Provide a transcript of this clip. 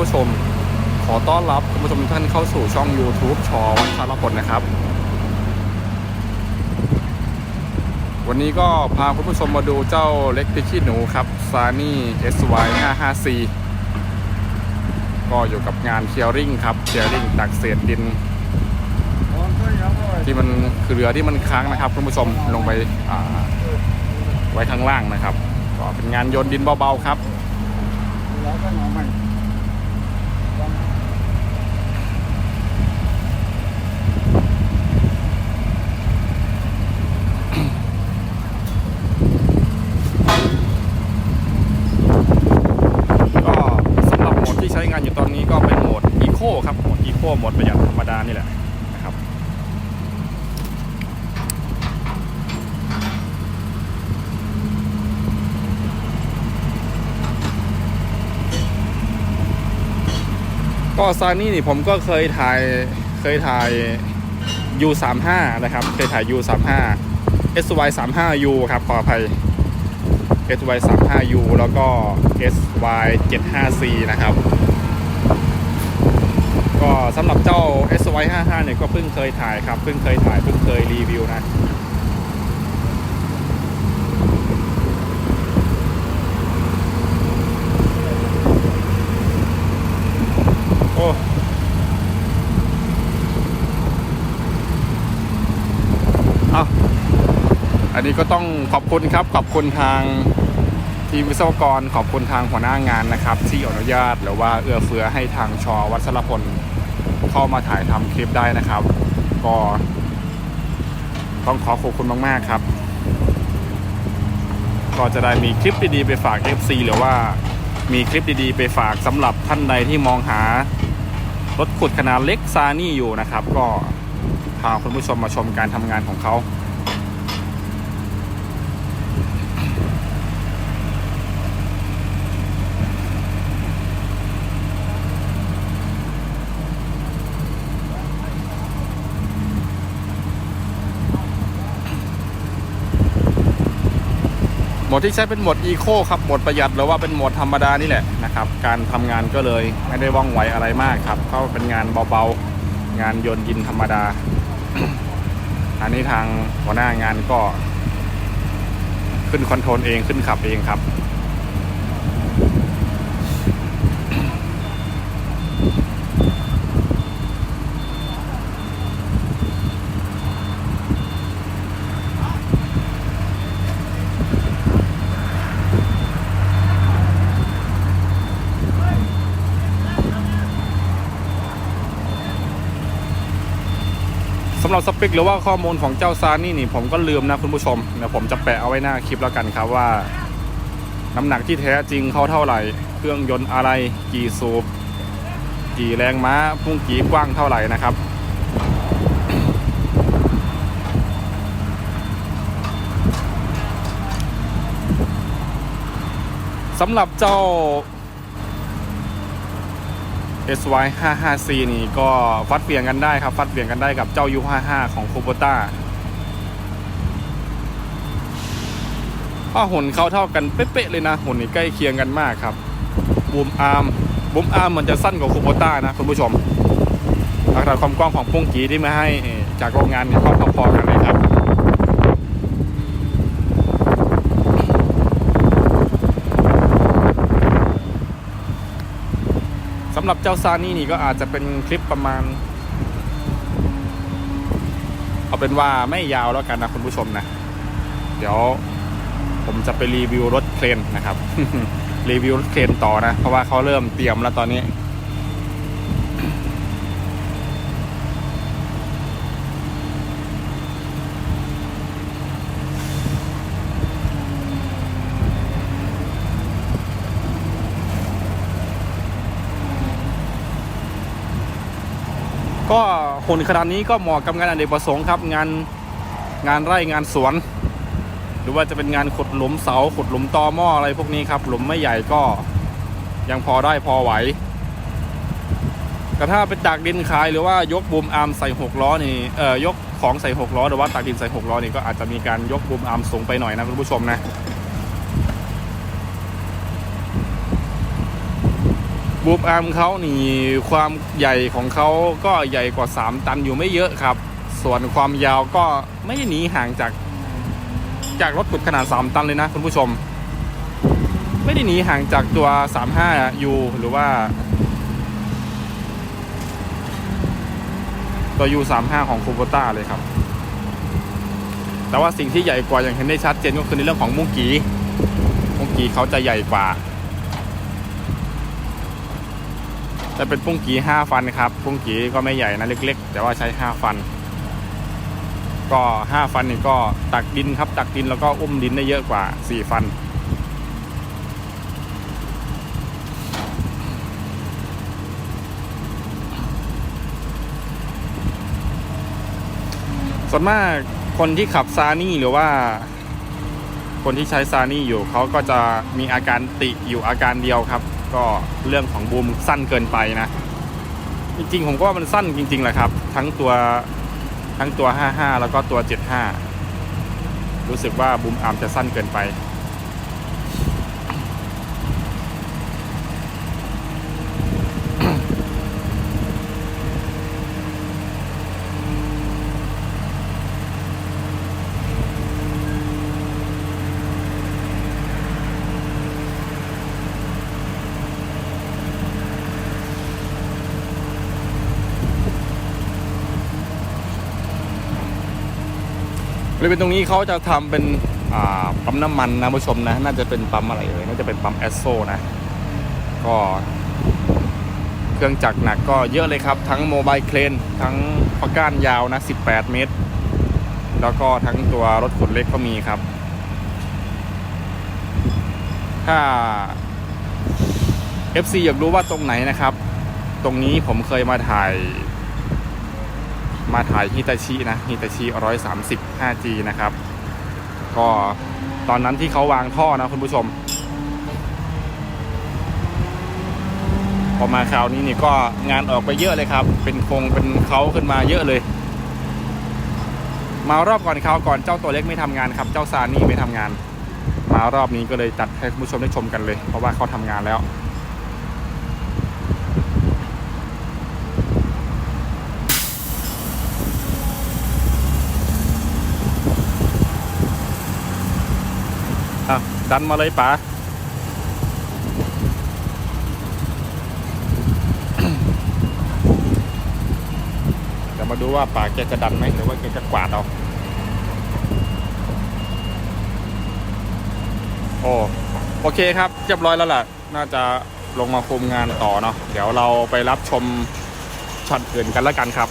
ผู้ชม ขอต้อนรับคุณผู้ชมทุกท่านเข้าสู่ช่อง YouTube ชอวัชรพลนะครับ วันนี้ก็พาคุณผู้ชมมาดูเจ้าเล็กพิชิหนูครับซานี่ SY 55C ก็อยู่กับงานเคียริงครับเคียริงตักเศษดิน ที่มันคือเรือที่มันค้างนะครับคุณผู้ชมลงไปไว้ข้างล่างนะครับ ก็เป็นงานโยนดินเบาๆครับก็สำหรับโหมดที่ใช้งานอยู่ตอนนี้ก็เป็นโหมดอีโคครับโหมดอีโคโหมดประหยัดธรรมดา นี่แหละนะครับก็ซานี่นี่ผมก็เคยถ่ายเคยถ่าย U35 นะครับ เคยถ่าย U35 SY 35U ครับขออภัย SY 35U แล้วก็ SY 75C นะครับ ก็สำหรับเจ้า SY 55เนี่ยก็เพิ่งเคยถ่ายครับ เพิ่งเคยถ่ายเพิ่งเคยรีวิวนะโอ้เอาอันนี้ก็ต้องขอบคุณครับ ขอบคุณทางทีมวิศวกรขอบคุณทางหัวหน้างานนะครับ ที่อนุญาตหรือว่าเอื้อเฟื้อให้ทางชอวัชรพล เข้ามาถ่ายทำคลิปได้นะครับ ก็ต้องขอขอบคุณมาก ๆ ครับ ก็จะได้มีคลิปดีๆไปฝาก FC หรือว่ามีคลิปดีๆไปฝากสำหรับท่านใดที่มองหารถขุดขนาดเล็กซานี่อยู่นะครับ ก็พาคุณผู้ชมมาชมการทำงานของเขา โหมดที่ใช้เป็นหมดอีโคครับหมดประหยัดหรือว่าเป็นหมดธรรมดานี่แหละนะครับ การทำงานก็เลยไม่ได้ว่องไวอะไรมากครับก็เป็นงานเบาๆ งานยนยินธรรมดา อันนี้ทางหัวหน้างานก็ ขึ้นคอนโทรลเองขึ้นขับเองครับำหรับสเปคหรือว่าข้อมูลของเจ้าซานี่นี่ผมก็ลืมนะคุณผู้ชมเดี๋ยวผมจะแปะเอาไว้หน้าคลิปแล้วกันครับว่า น้ำหนักที่แท้จริงเขาเท่าไหร่ เครื่องยนต์อะไรกี่สูบกี่แรงม้าพุ่งกี่กว้างเท่าไหร่นะครับสำหรับเจ้า SY 55C นี่ก็ฟัดเปลี่ยนกันได้ครับ ฟัดเปลี่ยนกันได้กับเจ้า U55 ของ k u b o t a ก็หุ่นเขาเท่ากันเป๊ะๆเลยนะหุ่นนี่ใกล้เคียงกันมากครับบูมอาร์มบูมอาร์มมันจะสั้นกว่า k u b o t a นะคุณผู้ชมอัตราความกว้างของพุ่งกีที่มาให้จากโรงงานเนี่ยก็พอๆกันเลยครับ สำ หรับเจ้าซานี่นี่ก็อาจจะเป็นคลิปประมาณ เอาเป็นว่าไม่ยาวแล้วกันนะคุณผู้ชมนะ เดี๋ยวผมจะไปรีวิวรถเครนนะครับ รีวิวรถเครนต่อนะ เพราะว่าเขาเริ่มเตรียมแล้วตอนนี้ ก็หุ่นขนาดนี้ก็เหมาะกับงานอเนกประสงค์ครับ งานงานไร่งานสวน หรือว่าจะเป็นงานขุดหลุมเสาขุดหลุมตอหม้ออะไรพวกนี้ครับ หลุมไม่ใหญ่ก็ยังพอได้พอไหวแต่ถ้าเป็นตักดินขายหรือว่ายกบูมอาร์มใส่หกล้อนี่เอ่อยกของใส่หกล้อหรือว่าตักดินใส่หกล้อนี่ก็อาจจะมีการยกบูมอาร์มสูงไปหน่อยนะคุณผู้ชมนะ บูบูมอาร์มเขานี่ความใหญ่ของเขาก็ใหญ่กว่า 3 ตันอยู่ไม่เยอะครับ ส่วนความยาวก็ไม่หนีห่างจาก จากรถขุดขนาด 3 ตันเลยนะคุณผู้ชม ไม่ได้หนีห่างจากตัว 35U หรือว่า ตัว U35 ของคูโบต้าเลยครับ แต่ว่าสิ่งที่ใหญ่กว่าอย่างเห็นได้ชัดเจนก็คือในเรื่องของมุ้งกีมุ้งกีเขาจะใหญ่กว่า จะเป็นปุ้งกีห้าฟันครับปุ้งกีก็ไม่ใหญ่นะเล็ก ๆ แต่ว่าใช้ห้าฟัน ก็ห้าฟันนี่ก็ตักดินครับ ตักดินแล้วก็อุ้มดินได้เยอะกว่าสี่ฟันส่วนมากคนที่ขับซานี่หรือว่า คนที่ใช้ซานี่อยู่เขาก็จะมีอาการติอยู่อาการเดียวครับ ก็เรื่องของบูมสั้นเกินไปนะ จริงๆ ผมก็ว่ามันสั้นจริงๆแหละครับ ทั้งตัวทั้งตัว 55 แล้วก็ตัว 75 รู้สึกว่าบูมอาร์มจะสั้นเกินไป บริเวณตรงนี้เขาจะทำเป็นปั๊มน้ำมันนะผู้ชมนะ น่าจะเป็นปั๊มอะไรเลยน่าจะเป็นปั๊มแอสโซนะ ก็เครื่องจักรหนักก็เยอะเลยครับ ทั้งโมบายเครนทั้งพก้านยาวนะ 18 เมตร แล้วก็ทั้งตัวรถขนเล็กก็มีครับ ถ้า FC อยากรู้ว่าตรงไหนนะครับ ตรงนี้ผมเคยมาถ่าย มาถ่ายฮิตาชินะฮิตาชิ130 5G นะครับ ก็ตอนนั้นที่เขาวางท่อนะคุณผู้ชม พอมาคราวนี้นี่ก็งานออกไปเยอะเลยครับ เป็นโครงเป็นเขาขึ้นมาเยอะเลย มารอบก่อนเขาก่อนเจ้าตัวเล็กไม่ทำงานครับ เจ้าซานี่ไม่ทำงาน มารอบนี้ก็เลยจัดให้คุณผู้ชมได้ชมกันเลย เพราะว่าเขาทำงานแล้ว อะ ดันมาเลยป๋าเดี๋ยวมาดูว่าป๋าแกจะดันไหมหรือว่าแกจะกวาดเอาโอ้โอเคครับเรียบร้อยแล้วล่ะ น่าจะลงมาคุมงานต่อเนาะเดี๋ยวเราไปรับชมช็อตอื่นกันแล้วกันครับ